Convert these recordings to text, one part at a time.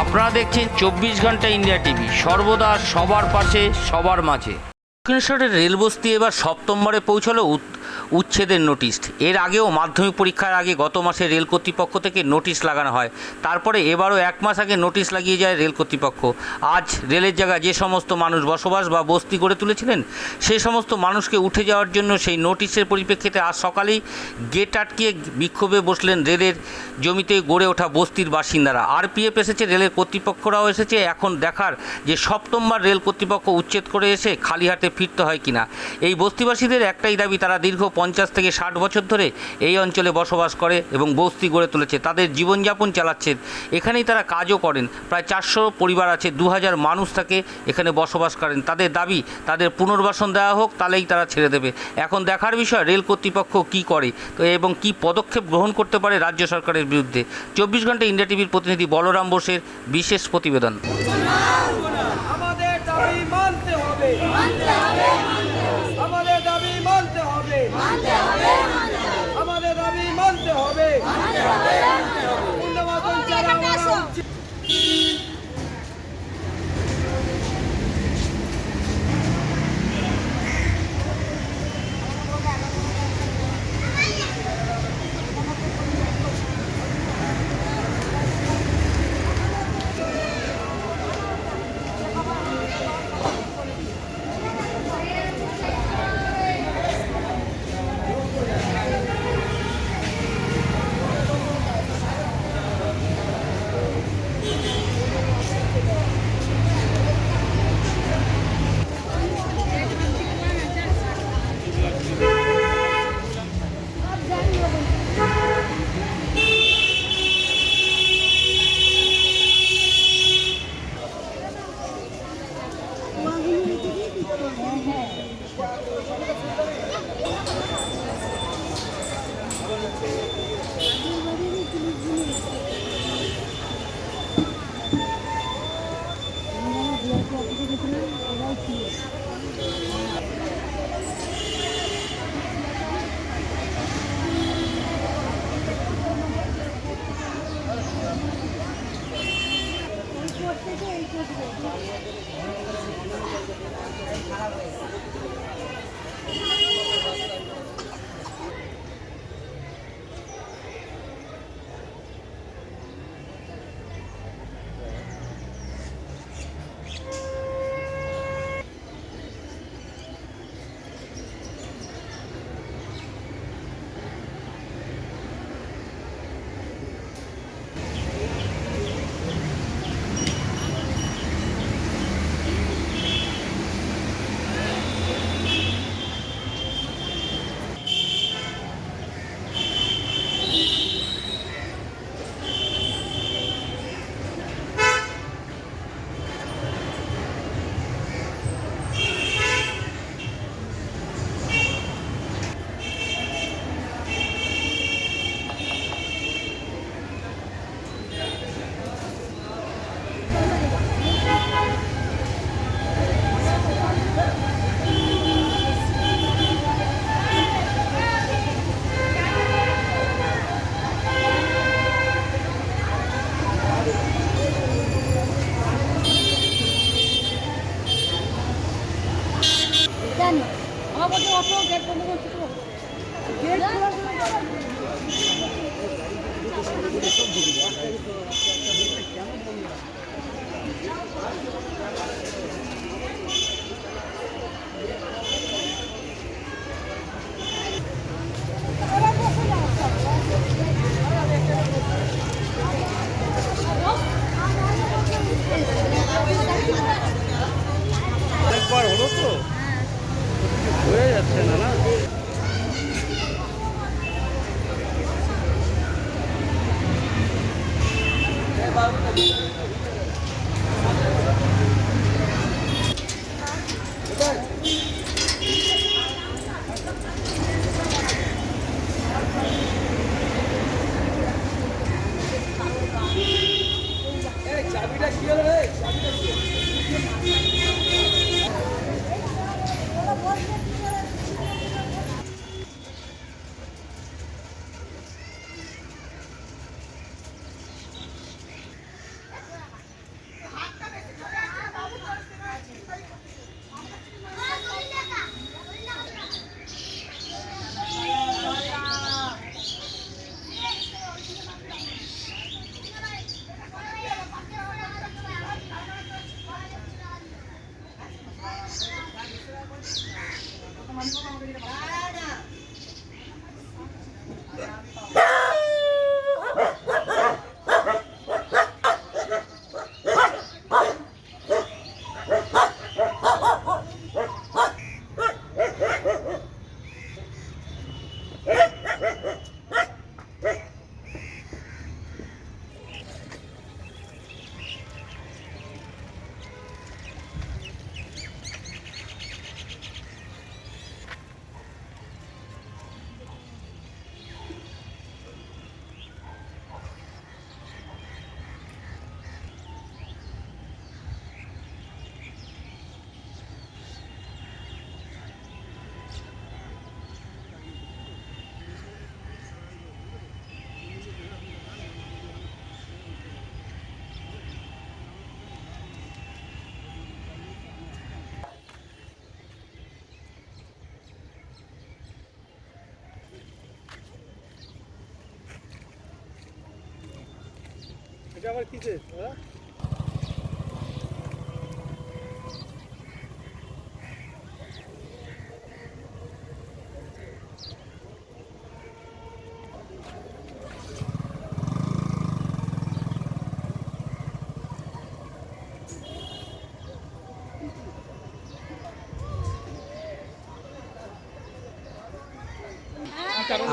আপনারা দেখছেন চব্বিশ ঘণ্টা ইন্ডিয়া টিভি। সর্বদা সবার পাশে, সবার মাঝে। দক্ষিণেশ্বরের রেলবস্তি এবার সপ্তমবারে পৌঁছলো উচ্ছেদের নোটিশ এর আগেও মাধ্যমিক পরীক্ষার আগে গত মাসে রেল কর্তৃপক্ষ থেকে নোটিশ লাগানো হয়। তারপরে এবারও এক মাস আগে নোটিশ লাগিয়ে যায় রেল কর্তৃপক্ষ। আজ রেলের জায়গায় যে সমস্ত মানুষ বসবাস বা বস্তি গড়ে তুলেছিলেন সেই সমস্ত মানুষকে উঠে যাওয়ার জন্য সেই নোটিশের পরিপ্রেক্ষিতে আজ সকালেই গেট আটকিয়ে বিক্ষোভে বসলেন রেলের জমিতে গড়ে ওঠা বস্তির বাসিন্দারা। আরপিএফ এসেছে, রেলের কর্তৃপক্ষরাও এসেছে। এখন দেখার যে সপ্তমবার রেল কর্তৃপক্ষ উচ্ছেদ করে এসে খালি হাতে ফিরতে হয় কিনা। এই বস্তিবাসীদের একটাই দাবি, তারা দীর্ঘ পঞ্চাশ থেকে ষাট বছর ধরে এই অঞ্চলে বসবাস করে এবং বস্তি গড়ে তুলেছে, তাদের জীবনযাপন চালাচ্ছেন এখানেই তারা কাজও করেন। প্রায় চারশো পরিবার আছে দু হাজার মানুষ থাকে এখানে বসবাস করেন। তাদের দাবি, তাদের পুনর্বাসন দেওয়া হোক, তাহলেই তারা ছেড়ে দেবে। এখন দেখার বিষয়, রেল কর্তৃপক্ষ কি করে? তো এবং কি পদক্ষেপ গ্রহণ করতে পারে রাজ্য সরকারের বিরুদ্ধে? চব্বিশ ঘণ্টা ইন্ডিয়া টিভির প্রতিনিধি বলরাম বোসের বিশেষ প্রতিবেদন। জানি। আমার বলছে অটো গেট বন্ধ করছে তো গেট about the হ্যাঁ?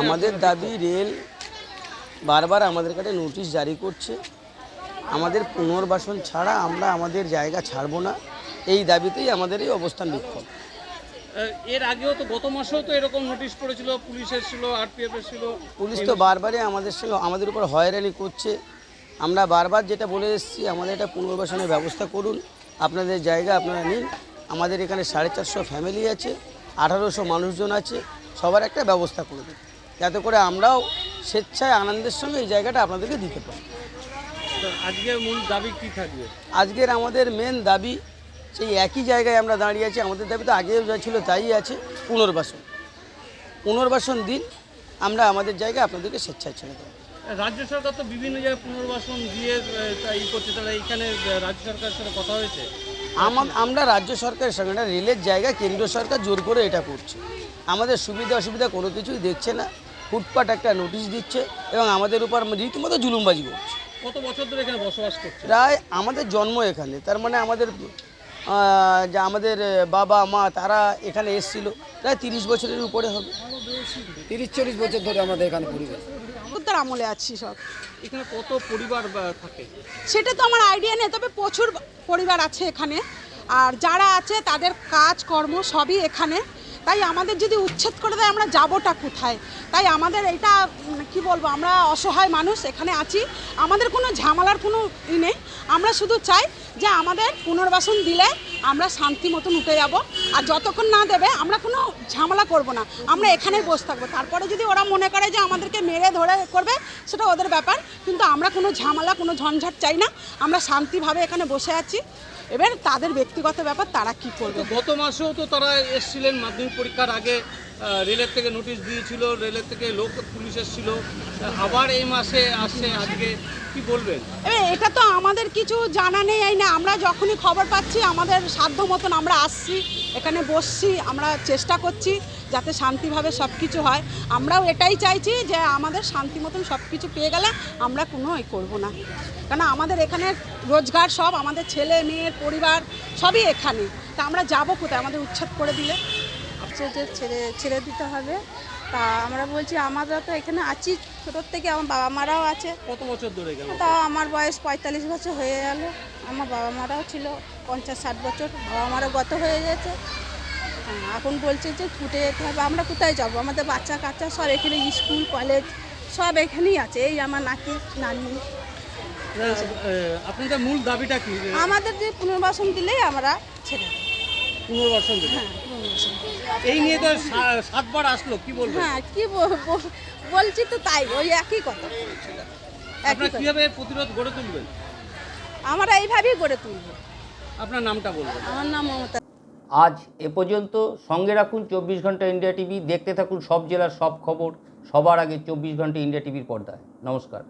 আমাদের দাবি রেল বারবার আমাদের কাছে নোটিশ জারি করছে। আমাদের পুনর্বাসন ছাড়া আমরা আমাদের জায়গা ছাড়বো না। এই দাবিতেই আমাদের এই অবস্থান বিক্ষোভ। এর আগেও তো গত মাসেও তো এরকম নোটিশ পড়েছিল পুলিশের ছিল আরপিএফ এর ছিল পুলিশ তো বারবারই আমাদের সঙ্গে আমাদের উপর হয়রানি করছে। আমরা বারবার যেটা বলে এসেছি আমাদের এটা পুনর্বাসনের ব্যবস্থা করুন। আপনাদের জায়গা আপনারা নিন। আমাদের এখানে সাড়ে চারশো ফ্যামিলি আছে আঠারোশো মানুষজন আছে সবার একটা ব্যবস্থা করে দিন। যাতে করে আমরাও স্বেচ্ছায় আনন্দের সঙ্গে এই জায়গাটা আপনাদেরকে দিতে পারি। তো আজকের মূল দাবি কি থাকবে? আজকের আমাদের মেন দাবি সেই একই জায়গায় আমরা দাঁড়িয়ে আছি। আমাদের দাবি তো আগেও যা ছিল তাই আছে পুনর্বাসন। পুনর্বাসন দিন আমরা আমাদের জায়গায় আপনাদেরকে স্বেচ্ছায় ছেড়ে দেবো। রাজ্য সরকার তো বিভিন্ন জায়গায় পুনর্বাসন দিয়ে ই করছে। তারা এখানে রাজ্য সরকারের সাথে কথা হয়েছে? আমা- আমরা রাজ্য সরকারের সঙ্গে না রেলের জায়গা কেন্দ্র সরকার জোর করে এটা করছে। আমাদের সুবিধা অসুবিধা কোনো কিছুই দেখছে না। ফুটপাট একটা নোটিশ দিচ্ছে এবং আমাদের উপর রীতিমতো জুলুমবাজি করছে। কত বছর ধরে এখানে বসবাস করছে প্রায় আমাদের জন্ম এখানে তার মানে আমাদের যে আমাদের বাবা মা তারা এখানে এসেছিল। প্রায় তিরিশ বছরের উপরে হবে। তিরিশ চল্লিশ বছর ধরে আমাদের এখানে পরিবার। আমলে আছি সব। এখানে কত পরিবার থাকে? সেটা তো আমার আইডিয়া নেই তবে প্রচুর পরিবার আছে এখানে। আর যারা আছে তাদের কাজ কর্ম সবই এখানে। তাই আমাদের যদি উচ্ছেদ করে দেয়, আমরা যাবোটা কোথায়? তাই আমাদের এটা কি বলব, আমরা অসহায় মানুষ, এখানে আছি। আমাদের কোনো ঝামেলার কোনো ই নেই। আমরা শুধু চাই যে আমাদের পুনর্বাসন দিলে আমরা শান্তি মতন উঠে যাব। আর যতক্ষণ না দেবে, আমরা কোনো ঝামেলা করব না। আমরা এখানেই বসে থাকব। তারপরে যদি ওরা মনে করে যে আমাদেরকে মেরে ধরে করবে, সেটা ওদের ব্যাপার। কিন্তু আমরা কোনো ঝামেলা, কোনো ঝঞ্ঝাট চাই না। আমরা শান্তিভাবে এখানে বসে আছি। এবার তাদের ব্যক্তিগত ব্যাপার, তারা কি করবে? গত মাসেও তো তারা এসেছিলেন মাধ্যমিক পরীক্ষার আগে রেলের থেকে নোটিশ দিয়েছিল, রেলের থেকে লোক, পুলিশ এসেছিল। আবার এই মাসে আসছে আজকে, কি বলবেন? এটা তো আমাদের কিছু জানা নেই, এই না, আমরা যখনই খবর পাচ্ছি, আমাদের সাধ্য মতন আমরা আসছি, এখানে বসছি, আমরা চেষ্টা করছি যাতে শান্তিভাবে সব কিছু হয়। আমরাও এটাই চাইছি যে আমাদের শান্তি মতন সব কিছু পেয়ে গেলে আমরা কোনো এই করব না। কেন আমাদের এখানে রোজগার সব, আমাদের ছেলে মেয়ের পরিবার সবই এখানে। তা আমরা যাব কোথায়? আমাদের উচ্ছেদ করে দিলে। ছেড়ে ছেড়ে দিতে হবে। তা আমরা বলছি আমরা তো এখানে আছি ছোটোর থেকে আমার বাবা মারাও আছে। কত বছর ধরে গেল? তাও আমার বয়স পঁয়তাল্লিশ বছর হয়ে গেল। আমার বাবা মারাও ছিল পঞ্চাশ ষাট বছর। বাবা মারা গত হয়ে গেছে। হ্যাঁ, এখন বলছে যে ছুটে যেতে হবে। আমরা কোথায় যাব? আমাদের বাচ্চা কাচ্চা সব এখানে স্কুল কলেজ সব এখানেই আছে। এই আমার নাতি নানি। আপনাদের মূল দাবিটা কি? আমাদের যে পুনর্বাসন দিলেই আমরা ছেড়ে দেব। পুনর্বাসন দেবে? হ্যাঁ এই নিয়ে তো সাতবার আসলো কি বলবেন হ্যাঁ কি বল- বল- বলছি তো তাই ওই একই কথা। আপনারা। কীভাবে প্রতিরোধ গড়ে তুলবেন? আমরা এইভাবেই গড়ে তুলব। আপনার নামটা বলবেন। আমার নাম মমতা। আজ এ পর্যন্ত সঙ্গে রাখুন চব্বিশ ঘণ্টা ইন্ডিয়া টিভি দেখতে থাকুন সব জেলার সব খবর সবার আগে চব্বিশ ঘণ্টা ইন্ডিয়া টিভির পর্দায়। নমস্কার।